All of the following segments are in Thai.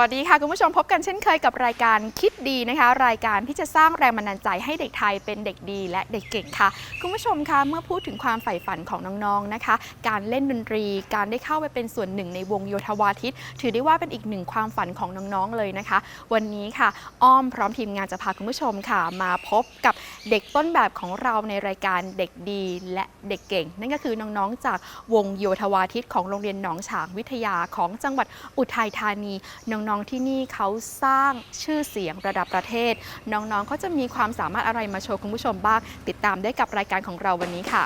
วัสดีค่ะ คุณผู้ชมพบกันเช่นเคยกับรายการคิดดีนะคะ รายการที่จะสร้างแรงบันดาลใจให้เด็กไทยเป็นเด็กดีและเด็กเก่งค่ะ คุณผู้ชมคะเมื่อพูดถึงความใฝ่ฝันของน้องๆนะคะ การเล่นดนตรีการได้เข้าไปเป็นส่วนหนึ่งในวงโยธวาทิต ถือได้ว่าเป็นอีกหนึ่งความฝันของน้องๆเลยนะคะ วันนี้ค่ะ อ้อมพร้อมทีมงานจะพาคุณผู้ชมค่ะ มาพบกับเด็กต้นแบบของเราในรายการเด็กดีและเด็กเก่ง นั่นก็คือน้องๆ จากวงโยธวาทิตของโรงเรียนหนองฉางวิทยาของจังหวัดอุทัยธานีน้องๆที่นี่เขาสร้างชื่อเสียงระดับประเทศ น้องๆเขาจะมีความสามารถอะไรมาโชว์คุณผู้ชมบ้าง ติดตามได้กับรายการของเราวันนี้ค่ะ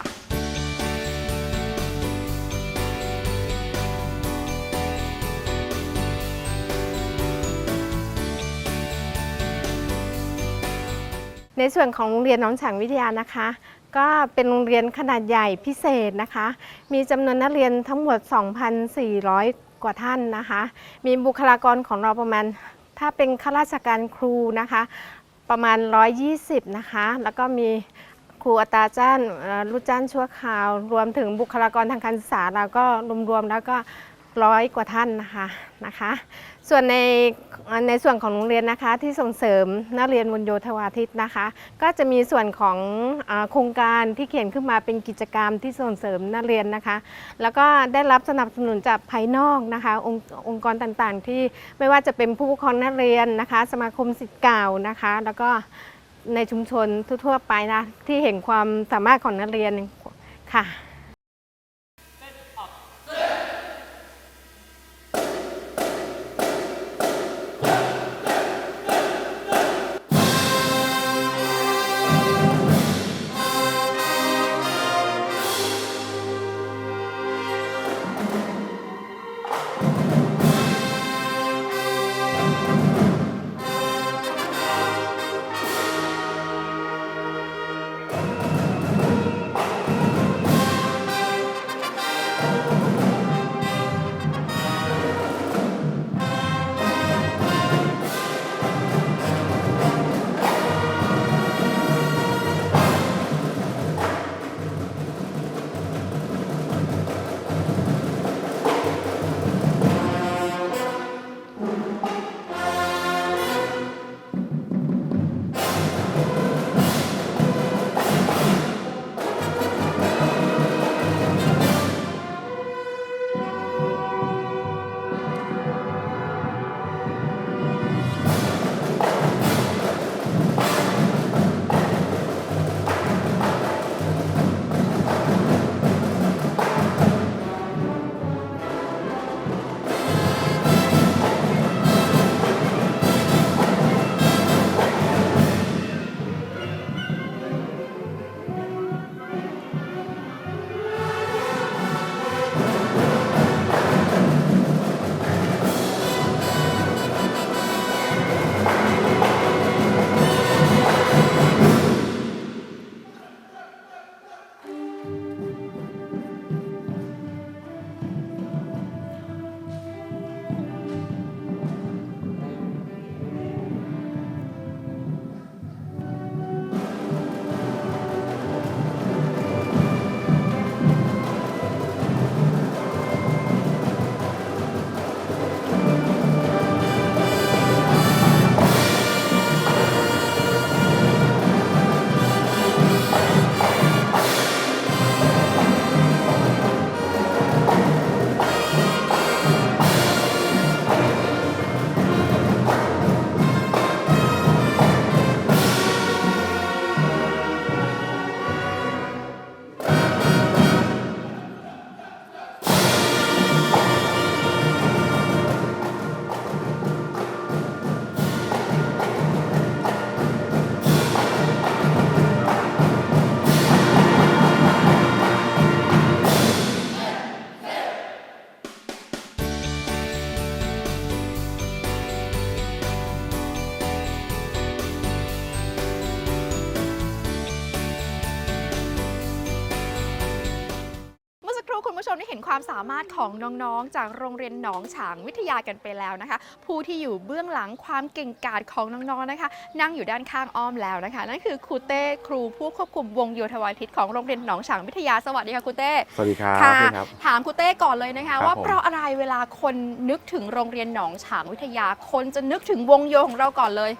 ในส่วนของโรงเรียนน้องฉางวิทยานะคะ ก็เป็นโรงเรียนขนาดใหญ่พิเศษนะคะ มีจำนวนนักเรียนทั้งหมด 2,400 กว่าท่านนะคะ มีบุคลากรของเราประมาณ ถ้าเป็นข้าราชการครูนะคะ ประมาณ 120 นะคะ แล้วก็มีครูอัตราจ้านลูกจ้างชั่วคราว รวมถึงบุคลากรทางการศึกษาเราก็รวมๆแล้วก็ร้อยกว่าท่านนะคะนะคะ ส่วนใน ในส่วนของโรงเรียนนะคะที่ส่งเสริมนักเรียนบนโยธวาทิตนะคะ ก็จะมีส่วนของอโครงการที่เขียนขึ้นมาเป็นกิจกรรมที่ส่งเสริมนักเรียนนะคะ แล้วก็ได้รับสนับสนุนจากภายนอกนะคะองค์องค์กรต่างๆ ที่ไม่ว่าจะเป็นผู้ปกครองนักเรียนนะคะ สมาคมสิทธิ์เก่านะคะ แล้วก็ในชุมชนทั่วๆไปนะที่เห็นความสามารถของนักเรียนค่ะามสามารถของน้องๆ จากโรงเรียนหนองฉางวิทยากันไปแล้วนะคะ ผู้ที่อยู่เบื้องหลังความเก่งกาจของน้องๆนะคะ นั่งอยู่ด้านข้างอ้อมแล้วนะคะ นั่นคือครูเต้ครูผู้ควบคุมวงโยธวาทิตของโรงเรียนหนองฉางวิทยาสวัสดีค่ะครูเต้สวัสดีครับค่ะพี่ครับ ถามครูเต้ก่อนเลยนะคะครับว่าผม เพราะอะไรเวลาคนนึกถึงโรงเรียนหนองฉางวิทยา คนจะนึกถึงวงโยของเราก่อนเลย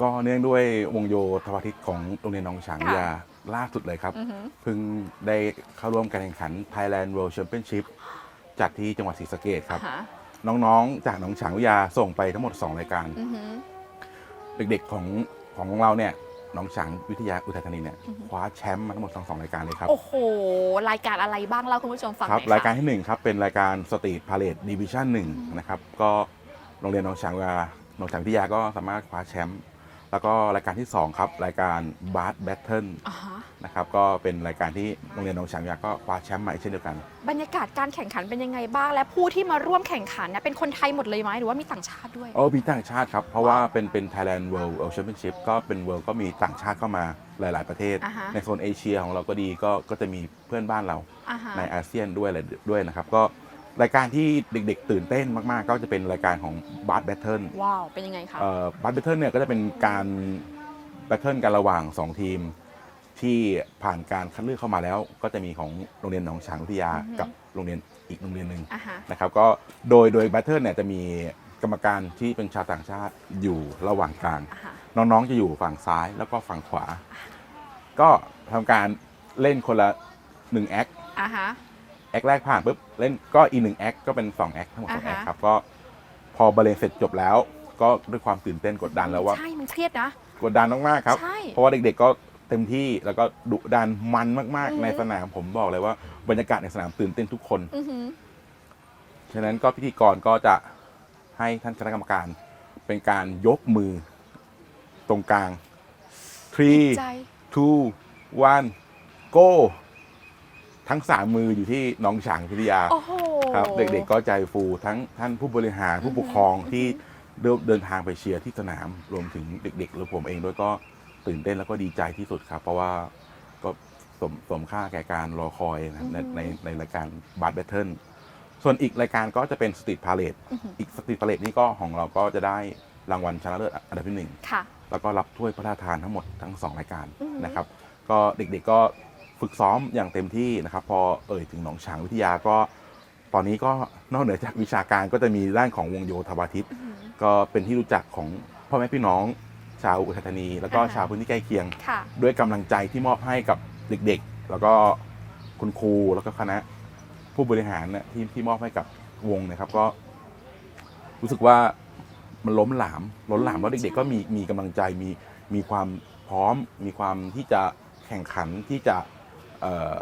ก็เนื่องด้วยวงโยธวาทิตของโรงเรียนหนองฉางวิทยา ล่าสุดเลยครับอือหือเพิ่งได้เข้าร่วมการแข่งขัน Thailand World Championship จัดที่จังหวัดศรีสะเกดครับอ่าฮะน้องๆ จากหนองฉางวิทยาส่งไปทั้งหมด 2 รายการอือหือเด็กๆของของเราเนี่ยหนองฉางวิทยาอุทัยธานีเนี่ยอือฮึคว้าแชมป์มาทั้งหมดทั้งสองรายการเลยครับ โอ้โห รายการอะไรบ้างเล่าคุณผู้ชมฟังหครัน่บอยรายการค่ะที่หนึ่งครับ เป็นรายการสตรีทพาเลทดิวิชั่นหนึ่งนะครับ ก็โรงเรียนหนองฉางวิทยาหนองฉางวิทยาก็สามารถคว้าแชมป์ แล้วก็รายการที่สองครับ รายการบาร์แบทเทิลอ่าฮะนะครับก็เป็นรายการที่โรงเรียนหนองฉางวิทยาก็คว้าแชมป์มาอีกเช่นเดียวกัน บรรยากาศการแข่งขันเป็นยังไงบ้าง และผู้ที่มาร่วมแข่งขันเนี่ยเป็นคนไทยหมดเลยไหมหรือว่ามีต่างชาติด้วย โอ้มีต่างชาติครับ เพราะว่าเป็นเป็น Thailand World World Championship ก็เป็น World ก็มีต่างชาติเข้ามาหลาย ๆ ประเทศ อ่าฮะ ในโซนเอเชียของเราก็ดีก็ก็จะมีเพื่อนบ้านเราอ่าฮะในอาเซียนด้วยอะไรด้วยนะครับ ก็ รายการที่เด็กๆ ตื่นเต้นมากๆ ก็จะเป็นรายการของบาร์แบทเทิลว้าว เป็นยังไงคะบาร์แบทเทิลเนี่ยก็จะเป็นการแบทเทิลกันระหว่าง 2 ทีม ที่ผ่านการคัดเลือกเข้ามาแล้ว ก็จะมีของโรงเรียนหนองฉางวิทยาอือฮึกับโรงเรียนอีกโรงเรียนหนึ่งอ่าฮะนะครับก็โดยโดยแบทเทิลเนี่ยจะมีกรรมการที่เป็นชาวต่างชาติอยู่ระหว่างกลางอ่าฮะน้องๆจะอยู่ฝั่งซ้ายแล้วก็ฝั่งขวา ก็ทำการเล่นคนละหนึ่งแอคอ่าฮะ แอคแรกผ่านปุ๊บเล่นก็อีกหนึ่งแอคก็เป็นสองแอคทั้งหมดสองแออ่าคฮะ ครับก็พอบรรเลงเสร็จจบแล้ว ก็ด้วยความตื่นเต้นกดดันแล้วว่า ใช่ มันเครียดนะ กดดันมากๆครับ ใช่ เพราะว่าเด็กๆก็เต็มที่แล้วก็ดุดันมันมากอือฮึๆในสนามผมบอกเลยว่าบรรยากาศในสนามตื่นเต้นทุกคน อือหือ ฉะนั้นก็พิธีกรก็จะให้ท่านคณะกรรมการเป็นการยกมือตรงกลาง three ใจ two one go ทั้งสามมืออยู่ที่หน้องฉางพิทยาโอ้โห ครับเด็กๆก็ใจฟูทั้งท่านผู้บริหารผู้ปกครองที่เดินเดินทางไปเชียร์ที่สนามรวมถึงเด็กๆหรือผมเองด้วยก็ตื่นเต้นแล้วก็ดีใจที่สุดครับ เพราะว่าก็สมสมค่าแก่การรอคอยนะในในในรายการบาร์แบทเทิลส่วนอีกรายการก็จะเป็นสตรีทพาเลทอือหืออีกสตรีทพาเลทนี่ก็ของเราก็จะได้รางวัลชนะเลิศอันดับที่หนึ่ง ค่ะ แล้วก็รับถ้วยพระราชทานทั้งหมดทั้งสองรายการอือหือนะครับ ก็เด็กๆก็ ฝึกซ้อมอย่างเต็มที่นะครับ พอเอ่ยถึงหนองฉางวิทยาก็ ตอนนี้ก็นอกเหนือจากวิชาการก็จะมีด้านของวงโยธวาทิตอือหือก็เป็นที่รู้จักของพ่อแม่พี่น้องชาวอุทัยธานี แล้วก็อ่าฮะชาวพื้นที่ใกล้เคียง ค่ะด้วยกำลังใจที่มอบให้กับเด็กๆ แล้วก็คุณครูแล้วก็คณะผู้บริหารเนี่ยที่ที่มอบให้กับวงนะครับก็ รู้สึกว่ามันล้มหลามล้นหลามแล้วเด็กๆก็มีมีกำลังใจมีมีความพร้อม มีความที่จะแข่งขันที่จะ เอ่อ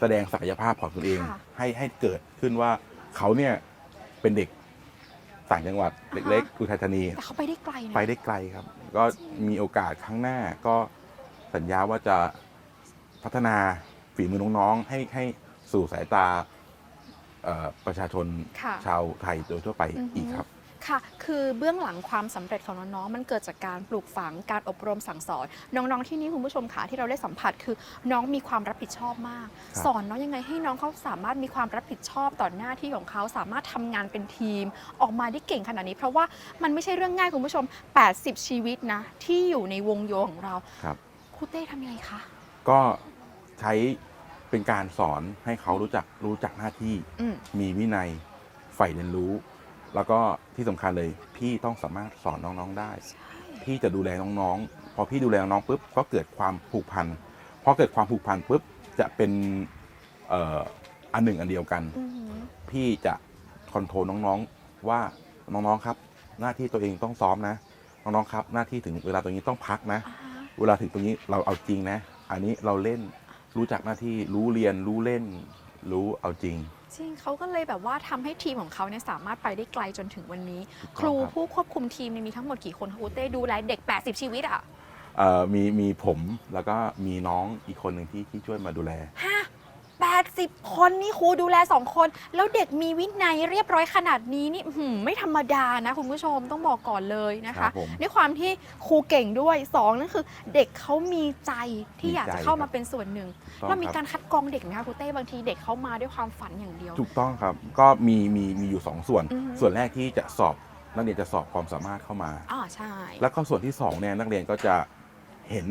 แสดงศักยภาพของตัวเอง ค่ะ ให้ให้เกิดขึ้นว่าเขาเนี่ยเป็นเด็กต่างจังหวัดอ่าฮะเล็กๆอุทัยธานี แต่เขาไปได้ไกลนะ ไปได้ไกลครับ ก็มีโอกาสครั้งหน้าก็สัญญาว่าจะพัฒนาฝีมือน้องๆ ให้ให้สู่สายตาเอ่อประชาชนค่ะชาวไทยโดยทั่วไปอือฮึ อีกครับ ค่ะ คือเบื้องหลังความสำเร็จของน้องๆ มันเกิดจากการปลูกฝัง การอบรมสั่งสอน น้องๆ ที่นี่คุณผู้ชมค่ะที่เราได้สัมผัสคือน้องมีความรับผิดชอบมากครับสอนน้องยังไงให้น้องเขาสามารถมีความรับผิดชอบต่อหน้าที่ของเขาสามารถทำงานเป็นทีม ออกมาได้เก่งขนาดนี้เพราะว่ามันไม่ใช่เรื่องง่ายคุณผู้ชม 80 ชีวิตนะที่อยู่ในวงโยของเราครับครูเต้ทำยังไงคะ ก็ใช้เป็นการสอนให้เขารู้จักรู้จักหน้าที่อืมมีวินัยใฝ่เรียนรู้ แล้วก็ที่สำคัญเลยพี่ต้องสามารถสอนน้องๆได้ พี่จะดูแลน้องๆ พอพี่ดูแลน้องๆปุ๊บก็เกิดความผูกพันพอเกิดความผูกพันปุ๊บจะเป็นเอ่ออันหนึ่งอันเดียวกันอือหือพี่จะคอนโทรลน้องๆว่าน้องๆครับ หน้าที่ตัวเองต้องซ้อมนะ น้องๆครับหน้าที่ถึงเวลาตรงนี้ต้องพักนะอ่าฮะเวลาถึงตรงนี้เราเอาจริงนะ อันนี้เราเล่นรู้จักหน้าที่รู้เรียนรู้เล่น รู้เอาจริง จริงเขาก็เลยแบบว่าทำให้ทีมของเขาเนี่ยสามารถไปได้ไกลจนถึงวันนี้ถูกต้องครูครับผู้ควบคุมทีมเนี่ยมีทั้งหมดกี่คนคะครูเต้ดูแลเด็ก 80 ชีวิตอะเอ่อมีมีผมแล้วก็มีน้องอีกคนหนึ่งที่ที่ช่วยมาดูแลฮะ 80 คนนี่ครูดูแล 2 คน แล้วเด็กมีวินัยเรียบร้อยขนาดนี้นี่อื้อหือไม่ธรรมดานะคุณผู้ชมต้องบอกก่อนเลยนะครัคะบผมด้วยความที่ครูเก่งด้วยสองนั่นคือเด็กเขามีใจที่มีอยากจะใจเข้าครัมาบเป็นส่วนหนึ่งต้อง เรามีครับการคัดกรองเด็กไหมคะครูเต้บางทีเด็กเขามาด้วยความฝันอย่างเดียว ถูกต้องครับ ก็มีมีมีอยู่2ส่วน อือฮึ ส่วนแรกที่จะสอบนักเรียนจะสอบความสามารถเข้ามา อ่าใช่ แล้วก็ส่วนที่2เนี่ยนักเรียนก็จะเห็น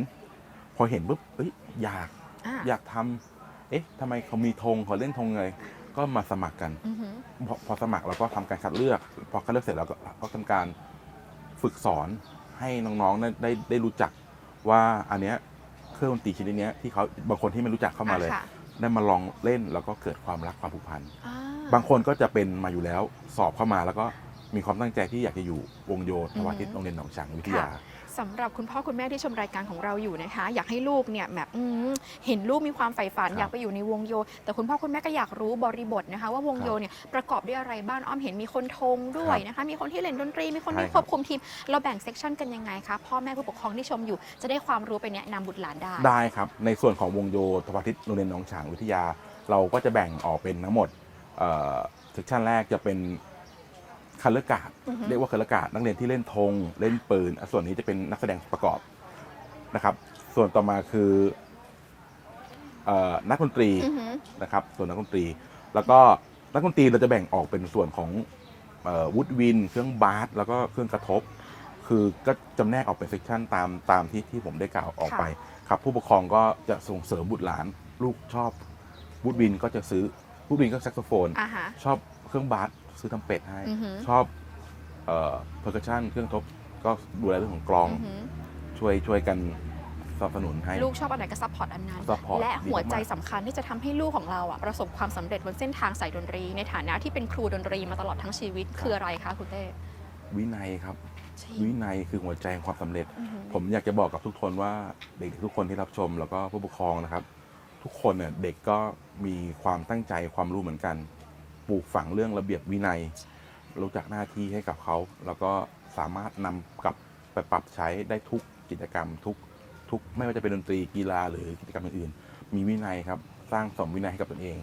พอเห็นปุ๊บเอ้ยอยากอ่าอยากทำ เอ๊ะทำไมเขามีธงเขาเล่นธงไงก็มาสมัครกันอือหือพอพอสมัครเราก็ทำการคัดเลือก พอคัดเลือกเสร็จแล้วก็ก็ทำการฝึกสอนให้น้องๆได้ได้ได้รู้จักว่าอันเนี้ยเครื่องดนตรีชนิดเนี้ยที่เขาบางคนที่ไม่รู้จักเข้ามาเลย อะค่ะได้มาลองเล่นแล้วก็เกิดความรักความผูกพัน อ่าบางคนก็จะเป็นมาอยู่แล้วสอบเข้ามาแล้วก็ มีความตั้งใจที่อยากจะอยู่วงโยธวาทิตโรงเรียนหนองฉางวิทยาสำหรับคุณพ่อคุณแม่ที่ชมรายการของเราอยู่นะคะ อยากให้ลูกเนี่ยแบบอืมเห็นลูกมีความใฝ่ฝันครับอยากไปอยู่ในวงโย แต่คุณพ่อคุณแม่ก็อยากรู้บริบทนะคะ ว่าวงโยครับเนี่ยประกอบด้วยอะไรบ้างอ้อมเห็นมีคนทงด้วยนะคะ มีคนที่เล่นดนตรีมีคนที่ใช่คครัวบบคุมทีม เราแบ่งเซกชันกันยังไงคะพ่อแม่ผู้ปกครองที่ชมอยู่ จะได้ความรู้ไปแนะนำบุตรหลานได้ได้ครับ ในส่วนของวงโยธวาทิตโรงเรียนหนองฉางวิทยา เราก็จะแบ่งออกเป็นทั้งหมดเซกชันแรกจะเป็น คัลเลอร์การ์ดอือฮึเรียกว่าคัลเลอร์การ์ดนักเรียนที่เล่นธงเล่นปืนอะส่วนนี้จะเป็นนักแสดงประกอบนะครับ ส่วนต่อมาคือเอ่อนักดนตรีอือหือ นะครับ ส่วนนักดนตรี แล้วก็นักดนตรีเราจะแบ่งออกเป็นส่วนของวูดวิน เครื่องบาสแล้วก็เครื่องกระทบ คือก็จำแนกออกเป็นเซกชันตามตามที่ที่ผมได้กล่าวออกไปครับ ผู้ปกครองก็จะส่งเสริมบุตรหลานลูกชอบวูดวินก็จะซื้อวูดวินก็แซกโซโฟน อ่าฮะ ชอบเครื่องบาส ซื้อทำเป็ดให้ อือหือชอบเอ่อเพอร์คัชชันเครื่องทบก็ดูแลเรื่องของกลอง อือหือช่วยช่วยกันสนับสนุนให้ ลูกชอบอันไหนก็ซัพพอร์ตอันนั้น support และหัวใจดีมาก สำคัญที่จะทำให้ลูกของเราอะประสบความสำเร็จบนเส้นทางสายดนตรี ในฐานะที่เป็นครูดนตรีมาตลอดทั้งชีวิตคืออะไรคะคุณเต้วินัยครับวินัยคือหัวใจของความสำเร็จ อือหือ ผมอยากจะบอกกับทุกคนว่าเด็กๆทุกคนที่รับชมแล้วก็ผู้ปกครองนะครับ ทุกคนเนี่ยเด็กก็มีความตั้งใจความรู้เหมือนกัน ปลูกฝังเรื่องระเบียบวินัย รู้จักหน้าที่ให้กับเขา แล้วก็สามารถนำกลับไปปรับใช้ได้ทุกกิจกรรมทุกทุกไม่ว่าจะเป็นดนตรีกีฬาหรือกิจกรรมอื่นๆ มีวินัยครับ สร้างสมวินัยให้กับตนเอง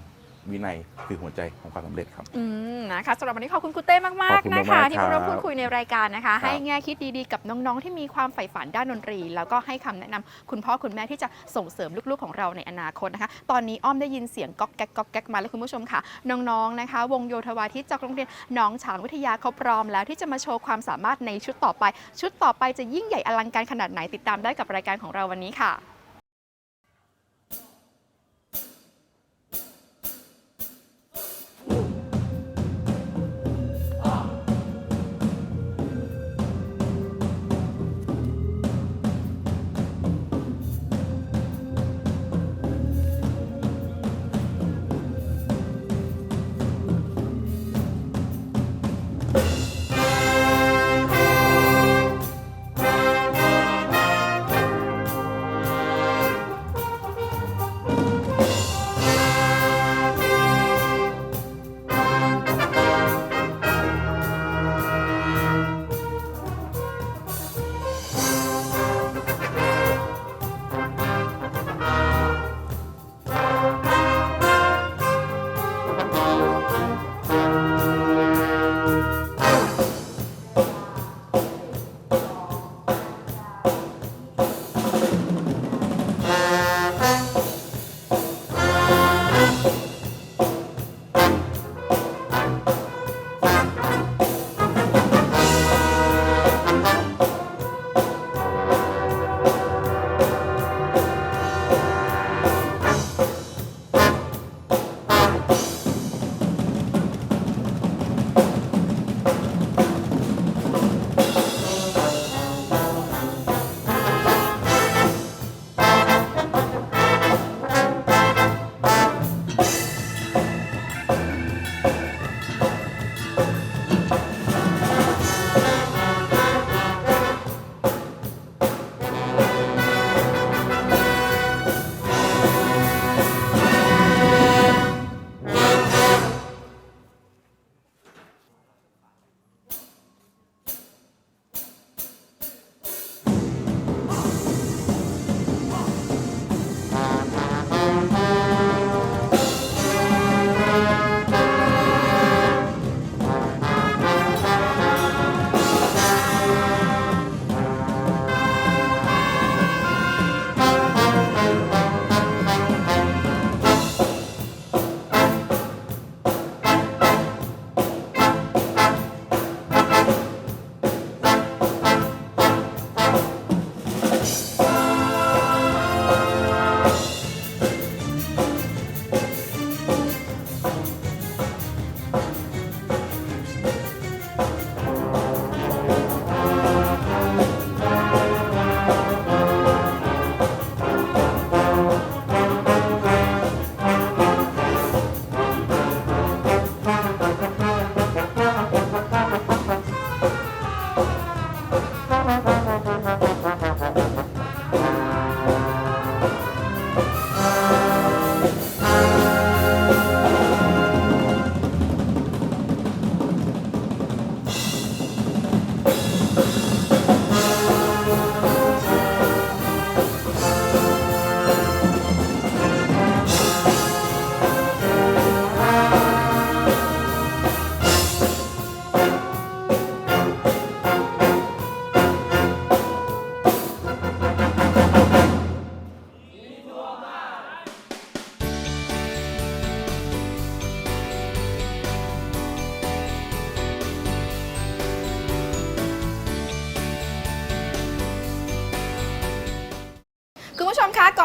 วินัยคือหัวใจของความสำเร็จครับ อืมนะคะสำหรับวันนี้ขอบคุณคุณเต้มากขอบคุๆณนะคะ มากๆที่มาร่วมครับพูดคุยในรายการนะคะ ครับ ให้แง่คิดดีๆกับน้องๆที่มีความใฝ่ฝันด้านดนตรี แล้วก็ให้คำแนะนำคุณพ่อคุณแม่ที่จะส่งเสริมลูกๆของเราในอนาคตนะคะ ตอนนี้อ้อมได้ยินเสียงก๊อกแก๊กก๊อกแก๊กมาแล้วคุณผู้ชมค่ะ น้องๆนะคะ วงโยธวาทิตจากโรงเรียนหนองฉางวิทยาเขาพร้อมแล้วที่จะมาโชว์ความสามารถในชุดต่อไป ชุดต่อไปจะยิ่งใหญ่อลังการขนาดไหนติดตามได้กับรายการของเราวันนี้ค่ะ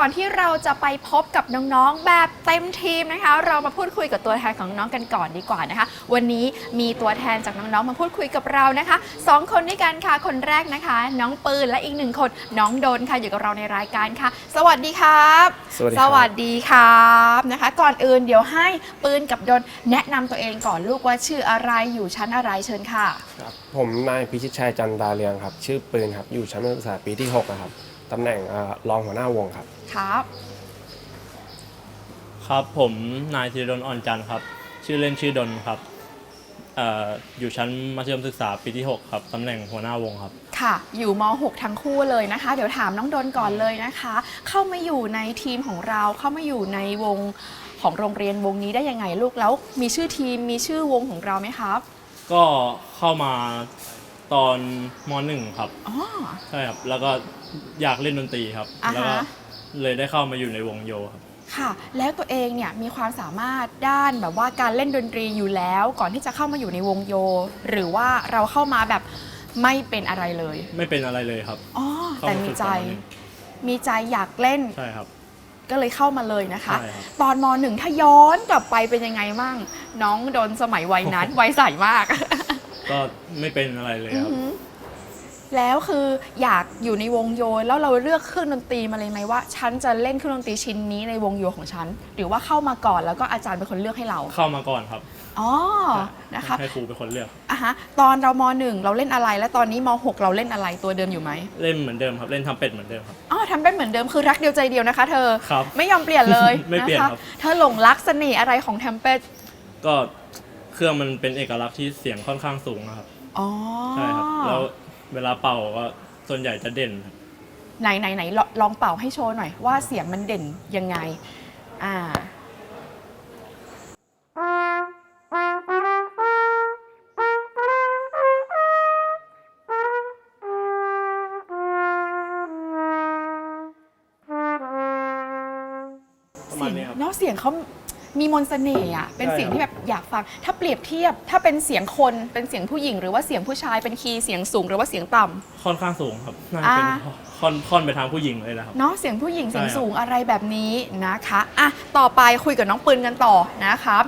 อนที่เราจะไปพบกับน้องๆ แบบเต็มทีมนะคะ เรามาพูดคุยกับตัวแทนของน้องกันก่อนดีกว่านะคะ วันนี้มีตัวแทนจากน้องๆ มาพูดคุยกับเรานะคะสองคนด้วยกันค่ะ คนแรกนะคะ น้องปืนและอีกหนึ่งคนน้องโดนค่ะอยู่กับเราในรายการค่ะ สวัสดีครับ สวัสดีสครับวัสดีครับนะคะ ก่อนอื่นเดี๋ยวให้ปืนกับโดนแนะนำตัวเองก่อนลูกว่าชื่ออะไรอยู่ชั้นอะไรเชิญค่ะ ครับผมนายพิชิตชัยจันดาเรียงครับ ชื่อปืนครับ อยู่ชั้นนักศึกษาปีที่6นะครับ ตำแหน่งเอ่อรองหัวหน้าวงครับ ครับ ครับผมนายธีรดลอ่อนจันทร์ครับ ชื่อเล่นชื่อดนครับเอ่ออยู่ชั้นมัธยมศึกษาปีที่ 6 ครับตำแหน่งหัวหน้าวงครับ ค่ะ อยู่ม .6 ทั้งคู่เลยนะคะ เดี๋ยวถามน้องดนก่อนเลยนะคะ เข้ามาอยู่ในทีมของเราเข้ามาอยู่ในวงของโรงเรียนวงนี้ได้ยังไงลูกแล้ว มีชื่อทีมมีชื่อวงของเราไหมครับก็เข้ามาตอนม .1 ครับ อ๋อ ใช่ครับ แล้วก็ อยากเล่นดนตรีครับ อ่าฮะแล้วก็เลยได้เข้ามาอยู่ในวงโยครับ ค่ะ แล้วตัวเองเนี่ยมีความสามารถด้านแบบว่าการเล่นดนตรีอยู่แล้ว ก่อนที่จะเข้ามาอยู่ในวงโย หรือว่าเราเข้ามาแบบไม่เป็นอะไรเลยไม่เป็นอะไรเลยครับอ๋อเข้าแต่มามีฝึกใจตอนนี้มีใจอยากเล่นใช่ครับ ก็เลยเข้ามาเลยนะคะ ใช่ครับ ตอนมหนึ่งถ้าย้อนกลับไปเป็นยังไงมั่งน้องโดนสมัยวัยนั้น วัยใสมากก็ไม่เป็นอะไรเลยอือครับ หือ แล้วคืออยากอยู่ในวงโยแล้วเราเลือกเครื่องดนตรีมาเลยไหมว่าฉันจะเล่นเครื่องดนตรีชิ้นนี้ในวงโยของฉัน หรือว่าเข้ามาก่อนแล้วก็อาจารย์เป็นคนเลือกให้เรา เข้ามาก่อนครับอ๋อนะคะให้ครูเป็นคนเลือกอะฮะตอนเรามหนึ่งเราเล่นอะไร แล้วตอนนี้มหกเราเล่นอะไรตัวเดิมอยู่ไหมเล่นเหมือนเดิมครับเล่นทำเป็ดเหมือนเดิมครับอ๋อทำเป็นเหมือนเดิมคือรักเดียวใจเดียวนะคะ เธอครับไม่ยอมเปลี่ยนเลยไม่เปลี่ยนนะคะครับเธอหลงรักเสน่ห์อะไรของแทมเป็ดก็เครื่องมันเป็นเอกลักษณ์ที่เสียงค่อนข้างสูงนะครับอ๋อใช่ครับแล้ว เวลาเป่าก็ส่วนใหญ่จะเด่นครับไหนไหนไหนลลองเป่าให้โชว์หน่อยว่าเสียงมันเด่นยังไง อ่า ประมาณนี้ครับ เนาะเสียงเขา มีมนต์เสน่ห์อะเป็นใช่เสียงครับที่แบบอยากฟัง ถ้าเปรียบเทียบ ถ้าเป็นเสียงคนเป็นเสียงผู้หญิง หรือว่าเสียงผู้ชายเป็นคีย์เสียงสูงหรือว่าเสียงต่ำ ค่อนข้างสูงครับน่าจะเป็นอ่า ค่อนค่อนไปทางผู้หญิงเลยนะครับ เนาะเสียงผู้หญิงใช่เสียงครับ สูงอะไรแบบนี้นะคะอะต่อไปคุยกับน้องปืนกันต่อนะครับ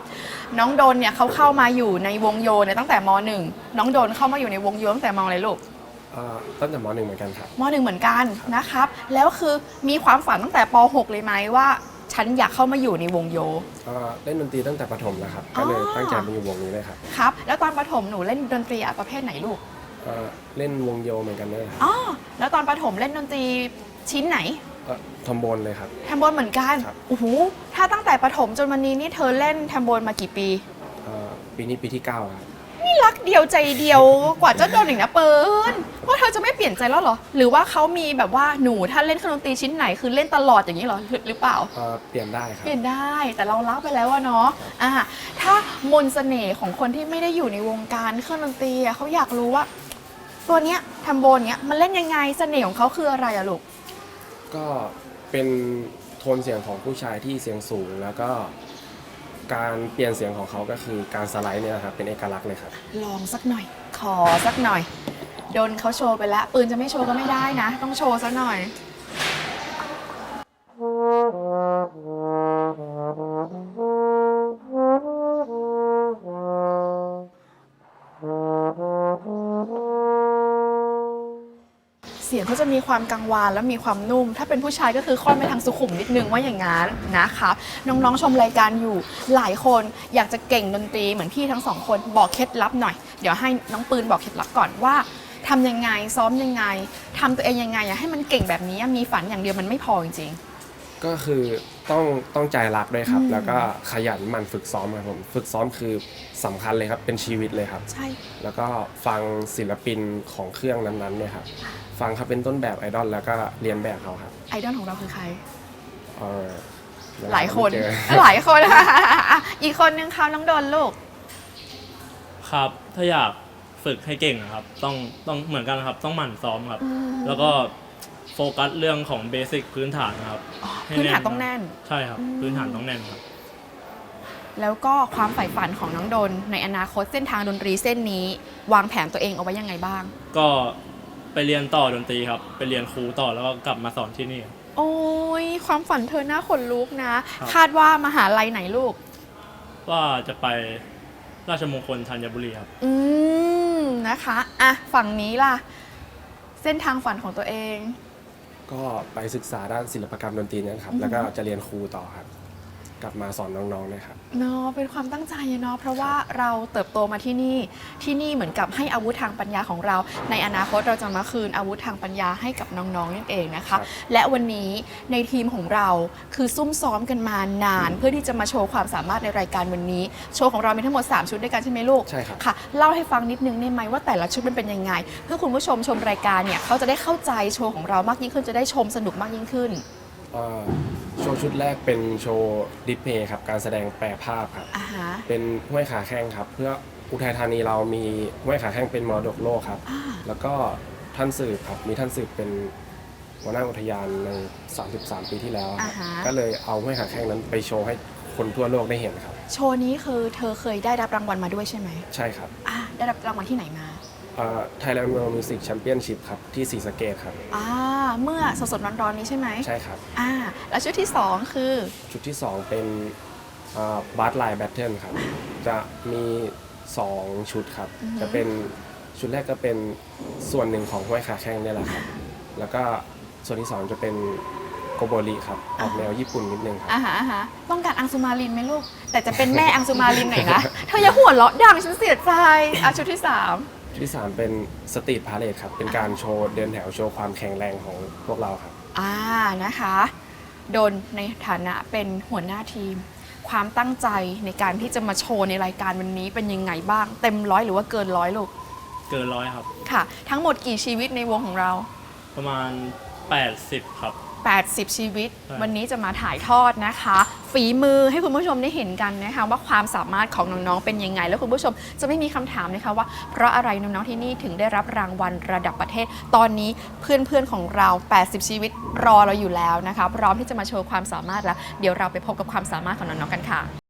น้องโดนเนี่ยเขาเข้ามาอยู่ในวงโยเนี่ยตั้งแต่มหนึ่งน้องโดนเข้ามาอยู่ในวงโยตั้งแต่มอะไรลูกเอ่อตั้งแต่มหนึ่งเหมือนกันครับ มหนึ่งเหมือนกันนะครับ แล้วคือมีความฝันตั้งแต่ป .6 เลยไหมว่า ฉันอยากเข้ามาอยู่ในวงโยเอ่อเล่นดนตรีตั้งแต่ประถมแล้วครับก็เลยอ๋อตั้งใจมาอยู่วงนี้เลยครับครับ แล้วตอนประถมหนูเล่นดนตรีอะประเภทไหนลูกเอ่อเล่นวงโยเหมือนกันด้วยครับอ๋อแล้วตอนประถมเล่นดนตรีชิ้นไหนเอ่อทอมโบนเลยครับ แทมโบนเหมือนกันครับ โอ้โหถ้าตั้งแต่ประถมจนวันนี้นี่เธอเล่นแทมโบนมากี่ปี เอ่อปีนี้ปีที่เก้าครับ นี่รักเดียวใจเดียวกว่าจะโดนอีกนะเปินว่าเธอจะไม่เปลี่ยนใจแล้วเหรอ หรือว่าเขามีแบบว่าหนูถ้าเล่นเครื่องดนตรีชิ้นไหนคือเล่นตลอดอย่างนี้เหรอหรือหรือเปล่า เอ่อเปลี่ยนได้ครับ เปลี่ยนได้แต่เรารักไปแล้วอะเนาะอะถ้ามนต์เสน่ห์ของคนที่ไม่ได้อยู่ในวงการเครื่องดนตรีอะเขาอยากรู้ว่า ตัวเนี้ยทำโบนเนี้ยมันเล่นยังไงเสน่ห์ของเขาคืออะไรอะลูก ก็เป็นโทนเสียงของผู้ชายที่เสียงสูงแล้วก็ การเปลี่ยนเสียงของเขาก็คือการสไลด์เนี่ยนะครับเป็นเอกลักษณ์เลยครับ ลองสักหน่อย ขอสักหน่อย โดนเขาโชว์ไปแล้ว ปืนจะไม่โชว์ก็ไม่ได้นะ ต้องโชว์สักหน่อย ความกังวานและมีความนุ่ม ถ้าเป็นผู้ชายก็คือค่อนไปทางสุขุมนิดนึงว่าอย่างนั้นนะคะน้องๆชมรายการอยู่หลายคนอยากจะเก่งดนตรีเหมือนพี่ทั้งสองคนบอกเคล็ดลับหน่อย เดี๋ยวให้น้องปืนบอกเคล็ดลับก่อนว่าทำยังไงซ้อมยังไงทำตัวเองยังไงอยากให้มันเก่งแบบนี้มีฝันอย่างเดียวมันไม่พอจริงๆ ก็คือ ต้องต้องใจรักด้วยครับอืมแล้วก็ขยันหมั่นฝึกซ้อมครับผมฝึกซ้อมคือสำคัญเลยครับเป็นชีวิตเลยครับๆใช่ แล้วก็ฟังศิลปินของเครื่องนั้นๆเนี่ยครับ ฟังเขาเป็นต้นแบบไอดอลแล้วก็เรียนแบบเขาครับไอดอลของเราคือใครเออหลายคนไม่เจอ หลายคนอีกคนนึงค่ะน้องโดนลูก ครับ ถ้าอยากฝึกให้เก่งอะครับ ต้องต้องเหมือนกันครับ ต้องหมั่นซ้อมครับ อืม แล้วก็ โฟกัสเรื่องของเบสิกพื้นฐานนะครับอ๋อให้พื้นฐานต้องแน่น ใช่ครับ อืม พื้นฐานต้องแน่นครับ แล้วก็ความใฝ่ฝันของน้องดน ในอนาคตเส้นทางดนตรีเส้นนี้ วางแผนตัวเองเอาไว้ยังไงบ้าง ก็ไปเรียนต่อดนตรีครับ ไปเรียนครูต่อแล้วก็กลับมาสอนที่นี่ครับอโอ้ยความฝันเธอหน้าขนลุกนะ ครับ คาดว่ามหาลัยไหนลูก ว่าจะไปราชมงคลธัญบุรีครับ อืมนะคะ อะ ฝั่งนี้ล่ะ เส้นทางฝันของตัวเอง ก็ไปศึกษาด้านศิลปกรรมดนตรีเนะครับ แล้วก็จะเรียนครูต่อครับ กลับมาสอนน้องๆนะครับ เนาะเป็นความตั้งใจอะเนาะเพราะว่าเราเติบโตมาที่นี่ที่นี่เหมือนกับให้อาวุธทางปัญญาของเรา ในอนาคตเราจะมาคืนอาวุธทางปัญญาให้กับน้องๆนั่นเองนะครัคะบและวันนี้ในทีมของเราคือซุ่มซ้อมกันมานาน เพื่อที่จะมาโชว์ความสามารถในรายการวันนี้ โชว์ของเรามีทั้งหมด 3 ชุดด้วยกันใช่ไหมลูก ใช่ครับ ค่ะเล่าให้ฟังนิดนึงได้ไหมว่าแต่ละชุดมันเป็นยังไง เพื่อคุณผู้ชมชมรายการเนี่ยเขาจะได้เข้าใจโชว์ของเรามากยิ่งขึ้นจะได้ชมสนุกมากยิ่งขึ้นเอ่อ โชว์ชุดแรกเป็นโชว์ดิสเพย์ครับ การแสดงแปรภาพครับ อ่าฮะเป็นห้วยขาแข้งครับ เพื่ออุทัยธานีเรามีห้วยขาแข้งเป็นมรดกโลกครับ อ่าแล้วก็ท่านสืบครับ มีท่านสืบเป็นหัวหน้าอุทยานใน 33 ปีที่แล้วครับอ่าฮะก็เลยเอาห้วยขาแข้งนั้นไปโชว์ให้คนทั่วโลกได้เห็นครับ โชว์นี้คือเธอเคยได้รับรางวัลมาด้วยใช่ไหมใช่ครับ อ่าได้รับรางวัลที่ไหนมา ไทยแลนด์เวิลด์มิวสิกแชมเปี้ยนชิพครับ ที่ศรีสะเกดครับ อ่าเมื่อสดๆร้อนๆนี้ใช่ไหมใช่ครับ อ่า แล้วชุดที่ 2 คือ ชุดที่ 2 เป็นบาร์ไลน์แบทเทิลครับ จะมี 2 ชุดครับอือฮึจะเป็นชุดแรกก็เป็นส่วนหนึ่งของห้วยขาแข้งเนี่ยแหละครับ แล้วก็ส่วนที่ 2 จะเป็นโกโบริครับ ออกแนวญี่ปุ่นนิดนึงครับอ่าฮะอ่าฮะต้องการอังสุมาลินไหมลูก แต่จะเป็นแม่อังสุมาลินหน่อยนะ เธออย่าหัวเราะดังฉันเสียใจอะชุดที่ 3 ชุดที่3เป็นสตรีทพาเลทครับ เป็นการโชว์เดินแถวโชว์ความแข็งแรงของพวกเราครับ อ่านะคะ โดนในฐานะเป็นหัวหน้าทีม ความตั้งใจในการที่จะมาโชว์ในรายการวันนี้เป็นยังไงบ้าง เต็มร้อยหรือว่าเกินร้อยลูกเกินร้อยครับ ค่ะ ทั้งหมดกี่ชีวิตในวงของเราประมาณ 80 ครับ 80 ชีวิตใช่วันนี้จะมาถ่ายทอดนะคะ ฝีมือให้คุณผู้ชมได้เห็นกันนะคะว่าความสามารถของน้องๆเป็นยังไง แล้วคุณผู้ชมจะไม่มีคำถามนะคะว่า เพราะอะไรน้องๆที่นี่ถึงได้รับรางวัลระดับประเทศ ตอนนี้เพื่อนๆของเรา 80 ชีวิตรอเราอยู่แล้วนะคะพร้อมที่จะมาโชว์ความสามารถแล้ว เดี๋ยวเราไปพบกับความสามารถของน้องๆกันค่ะ